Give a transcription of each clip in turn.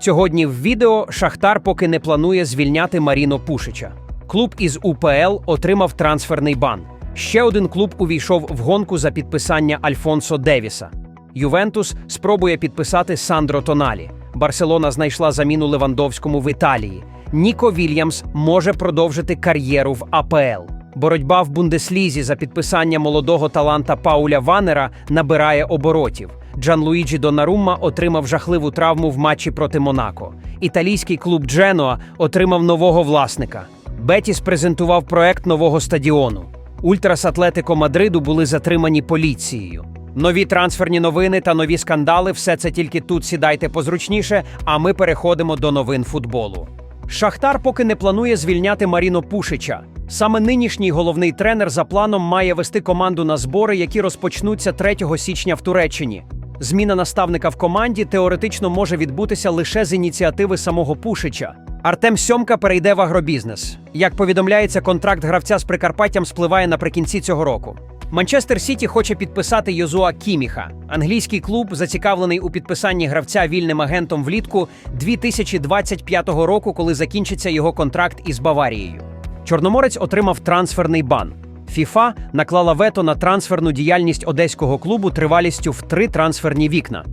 Сьогодні в відео Шахтар поки не планує звільняти Маріно Пушича. Клуб із УПЛ отримав трансферний бан. Ще один клуб увійшов в гонку за підписання Альфонсо Девіса. Ювентус спробує підписати Сандро Тоналі. Барселона знайшла заміну Левандовському в Італії. Ніко Вільямс може продовжити кар'єру в АПЛ. Боротьба в Бундеслізі за підписання молодого таланта Пауля Ванера набирає оборотів. Джанлуїджі Донарумма отримав жахливу травму в матчі проти Монако. Італійський клуб Дженоа отримав нового власника. Бетіс презентував проект нового стадіону. Ультрас Атлетико Мадриду були затримані поліцією. Нові трансферні новини та нові скандали все це тільки тут сідайте позручніше, а ми переходимо до новин футболу. Шахтар поки не планує звільняти Маріно Пушича. Саме нинішній головний тренер за планом має вести команду на збори, які розпочнуться 3 січня в Туреччині. Зміна наставника в команді теоретично може відбутися лише з ініціативи самого Пушича. Артем Сьомка перейде в агробізнес. Як повідомляється, контракт гравця з Прикарпаттям спливає наприкінці цього року. Манчестер Сіті хоче підписати Йозуа Кіміха. Англійський клуб зацікавлений у підписанні гравця вільним агентом влітку 2025 року, коли закінчиться його контракт із Баварією. Чорноморець отримав трансферний бан. ФІФА наклала вето на трансферну діяльність одеського клубу тривалістю в три трансферні вікна.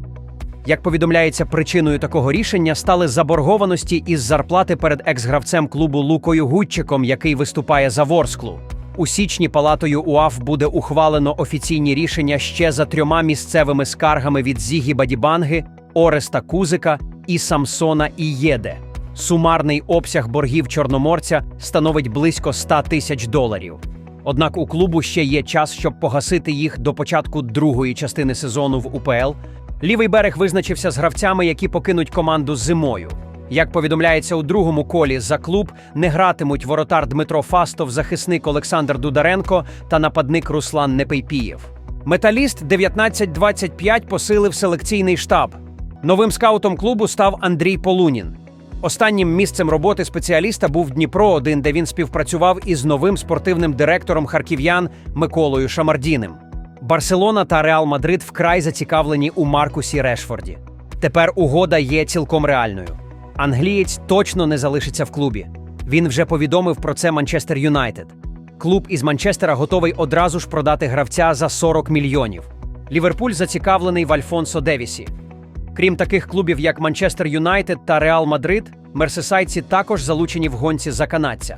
Як повідомляється, причиною такого рішення стали заборгованості із зарплати перед екс-гравцем клубу Лукою Гудчиком, який виступає за Ворсклу. У січні палатою УАФ буде ухвалено офіційні рішення ще за трьома місцевими скаргами від Зігі Бадібанги, Ореста Кузика і Самсона Ієде. Сумарний обсяг боргів чорноморця становить близько 100 тисяч доларів. Однак у клубу ще є час, щоб погасити їх до початку другої частини сезону в УПЛ. Лівий берег визначився з гравцями, які покинуть команду зимою. Як повідомляється у другому колі, за клуб не гратимуть воротар Дмитро Фастов, захисник Олександр Дударенко та нападник Руслан Непейпієв. Металіст 1925 посилив селекційний штаб. Новим скаутом клубу став Андрій Полунін. Останнім місцем роботи спеціаліста був Дніпро 1 де він співпрацював із новим спортивним директором харків'ян Миколою Шамардіним. Барселона та Реал Мадрид вкрай зацікавлені у Маркусі Решфорді. Тепер угода є цілком реальною. Англієць точно не залишиться в клубі. Він вже повідомив про це Манчестер Юнайтед. Клуб із Манчестера готовий одразу ж продати гравця за 40 мільйонів. Ліверпуль зацікавлений в Альфонсо Девісі. Крім таких клубів, як Манчестер Юнайтед та Реал Мадрид, мерсесайці також залучені в гонці за канадця.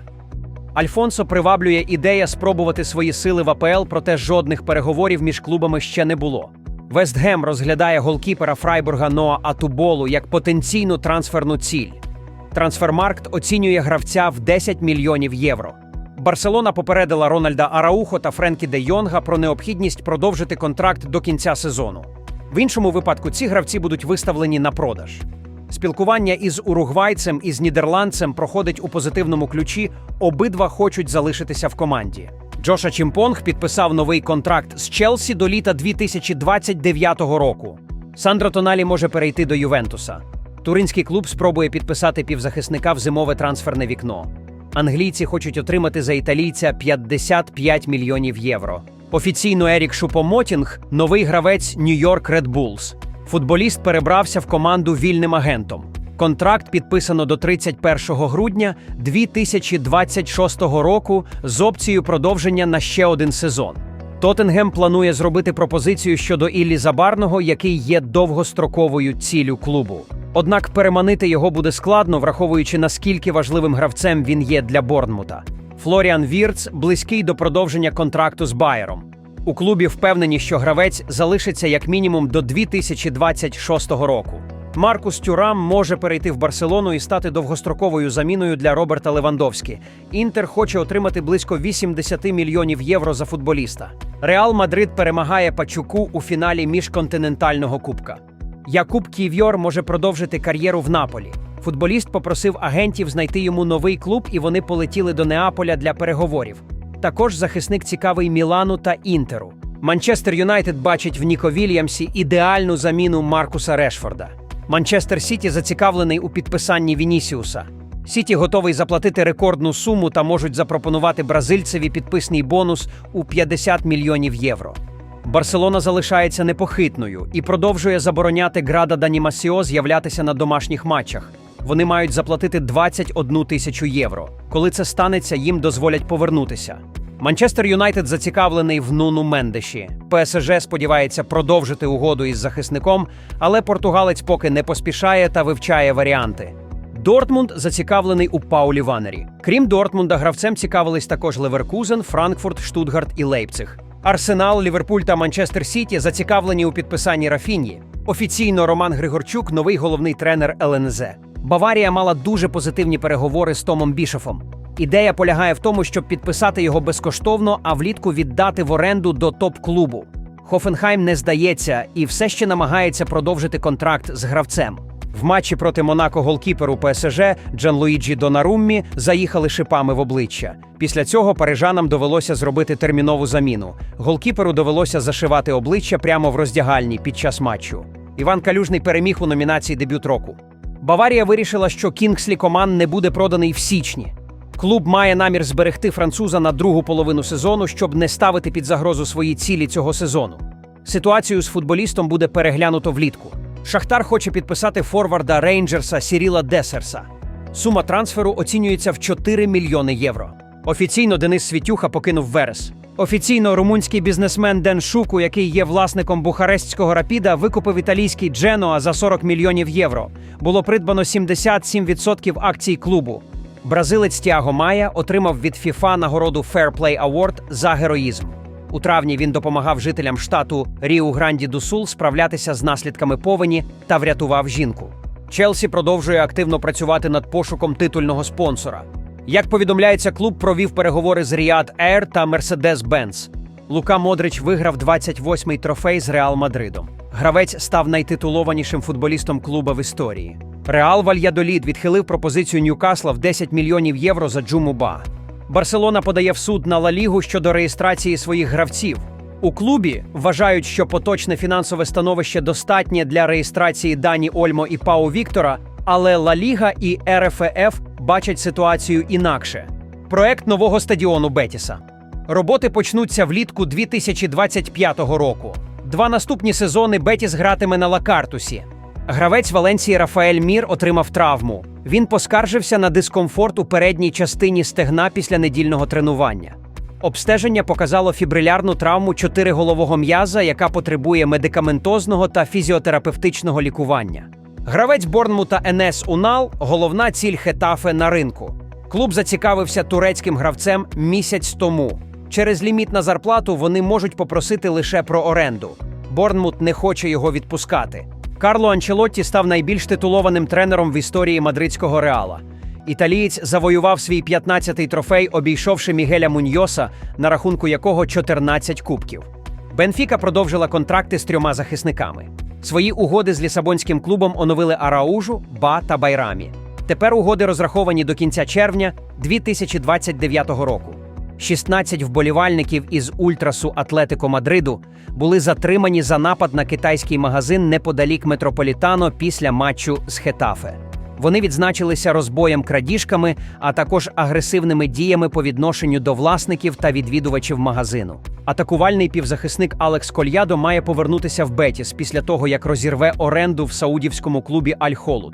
Альфонсо приваблює ідея спробувати свої сили в АПЛ, проте жодних переговорів між клубами ще не було. Вестгем розглядає голкіпера Фрайбурга Ноа Атуболу як потенційну трансферну ціль. Трансфермаркт оцінює гравця в 10 мільйонів євро. Барселона попередила Рональда Араухо та Френкі де Йонга про необхідність продовжити контракт до кінця сезону. В іншому випадку ці гравці будуть виставлені на продаж. Спілкування із уругвайцем і з нідерландцем проходить у позитивному ключі. Обидва хочуть залишитися в команді. Джоша Чімпонг підписав новий контракт з Челсі до літа 2029 року. Сандро Тоналі може перейти до Ювентуса. Туринський клуб спробує підписати півзахисника в зимове трансферне вікно. Англійці хочуть отримати за італійця 55 мільйонів євро. Офіційно Ерік Шупомотінг новий гравець Нью-Йорк Red Bulls. Футболіст перебрався в команду вільним агентом. Контракт підписано до 31 грудня 2026 року з опцією продовження на ще один сезон. Тоттенгем планує зробити пропозицію щодо Іллі Забарного, який є довгостроковою ціллю клубу. Однак переманити його буде складно, враховуючи наскільки важливим гравцем він є для Борнмута. Флоріан Вірц близький до продовження контракту з Байером. У клубі впевнені, що гравець залишиться як мінімум до 2026 року. Маркус Тюрам може перейти в Барселону і стати довгостроковою заміною для Роберта Левандовські. Інтер хоче отримати близько 80 мільйонів євро за футболіста. Реал Мадрид перемагає Пачуку у фіналі міжконтинентального кубка. Якуб Ківйор може продовжити кар'єру в Наполі. Футболіст попросив агентів знайти йому новий клуб, і вони полетіли до Неаполя для переговорів. Також захисник цікавий Мілану та Інтеру. Манчестер Юнайтед бачить в Ніко Вільямсі ідеальну заміну Маркуса Решфорда. Манчестер Сіті зацікавлений у підписанні Вінісіуса. Сіті готовий заплатити рекордну суму та можуть запропонувати бразильцеві підписний бонус у 50 мільйонів євро. Барселона залишається непохитною і продовжує забороняти Града Данімасіо з'являтися на домашніх матчах. Вони мають заплатити 21 тисячу євро. Коли це станеться, їм дозволять повернутися. Манчестер Юнайтед зацікавлений в Нуну Мендеші. ПСЖ сподівається продовжити угоду із захисником, але португалець поки не поспішає та вивчає варіанти. Дортмунд зацікавлений у Паулі Ванері. Крім Дортмунда, гравцем цікавились також Леверкузен, Франкфурт, Штутгарт і Лейпциг. Арсенал, Ліверпуль та Манчестер Сіті зацікавлені у підписанні Рафіньї. Офіційно Роман Григорчук новий головний тренер ЛНЗ. Баварія мала дуже позитивні переговори з Томом Бішофом. Ідея полягає в тому, щоб підписати його безкоштовно, а влітку віддати в оренду до топ-клубу. Хофенхайм не здається і все ще намагається продовжити контракт з гравцем. В матчі проти Монако голкіперу ПСЖ Джанлуїджі Донаруммі заїхали шипами в обличчя. Після цього парижанам довелося зробити термінову заміну. Голкіперу довелося зашивати обличчя прямо в роздягальні під час матчу. Іван Калюжний переміг у номінації дебют року. Баварія вирішила, що Кінгслі Коман не буде проданий в січні. Клуб має намір зберегти француза на другу половину сезону, щоб не ставити під загрозу свої цілі цього сезону. Ситуацію з футболістом буде переглянуто влітку. Шахтар хоче підписати форварда Рейнджерса Сіріла Десерса. Сума трансферу оцінюється в 4 мільйони євро. Офіційно Денис Світюха покинув Верес. Офіційно румунський бізнесмен Ден Шуку, який є власником бухарестського рапіда, викупив італійський Дженоа за 40 мільйонів євро. Було придбано 77% акцій клубу. Бразилець Тіаго Майя отримав від FIFA нагороду Fair Play Award за героїзм. У травні він допомагав жителям штату Ріу Гранді ду Сул справлятися з наслідками повені та врятував жінку. Челсі продовжує активно працювати над пошуком титульного спонсора. Як повідомляється, клуб провів переговори з Ріад Air та Mercedes-Benz. Лука Модрич виграв 28-й трофей з Реал Мадридом. Гравець став найтитулованішим футболістом клуба в історії. Реал Вальядолід відхилив пропозицію Ньюкасла в 10 мільйонів євро за Джумуба. Барселона подає в суд на Ла Лігу щодо реєстрації своїх гравців. У клубі вважають, що поточне фінансове становище достатнє для реєстрації Дані Ольмо і Пау Віктора, але Ла Ліга і РФФ бачать ситуацію інакше. Проект нового стадіону Бетіса. Роботи почнуться влітку 2025 року. Два наступні сезони Бетіс гратиме на Лакартусі. Гравець Валенції Рафаель Мір отримав травму. Він поскаржився на дискомфорт у передній частині стегна після недільного тренування. Обстеження показало фібрилярну травму чотириголового м'яза, яка потребує медикаментозного та фізіотерапевтичного лікування. Гравець Борнмута Енес Унал головна ціль Хетафе на ринку. Клуб зацікавився турецьким гравцем місяць тому. Через ліміт на зарплату вони можуть попросити лише про оренду. Борнмут не хоче його відпускати. Карло Анчелотті став найбільш титулованим тренером в історії мадридського реала. Італієць завоював свій 15-й трофей, обійшовши Мігеля Муньйоса, на рахунку якого 14 кубків. Бенфіка продовжила контракти з трьома захисниками. Свої угоди з лісабонським клубом оновили Араужу, Ба та Байрамі. Тепер угоди розраховані до кінця червня 2029 року. 16 вболівальників із ультрасу Атлетико Мадриду були затримані за напад на китайський магазин неподалік метрополітано після матчу з Хетафе. Вони відзначилися розбоєм крадіжками, а також агресивними діями по відношенню до власників та відвідувачів магазину. Атакувальний півзахисник Алекс Кольядо має повернутися в Бетіс після того, як розірве оренду в саудівському клубі Аль-Холуд.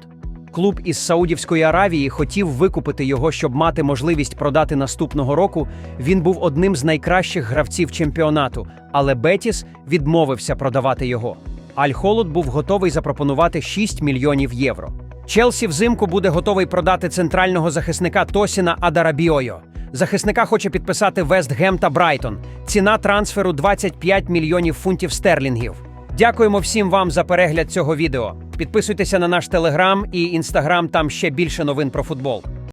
Клуб із Саудівської Аравії хотів викупити його, щоб мати можливість продати наступного року. Він був одним з найкращих гравців чемпіонату, але Бетіс відмовився продавати його. Аль-Холуд був готовий запропонувати 6 мільйонів євро. Челсі взимку буде готовий продати центрального захисника Тосіна Адарабіойо. Захисника хоче підписати Вест Гем та Брайтон. Ціна трансферу 25 мільйонів фунтів стерлінгів. Дякуємо всім вам за перегляд цього відео. Підписуйтеся на наш телеграм і інстаграм, там ще більше новин про футбол.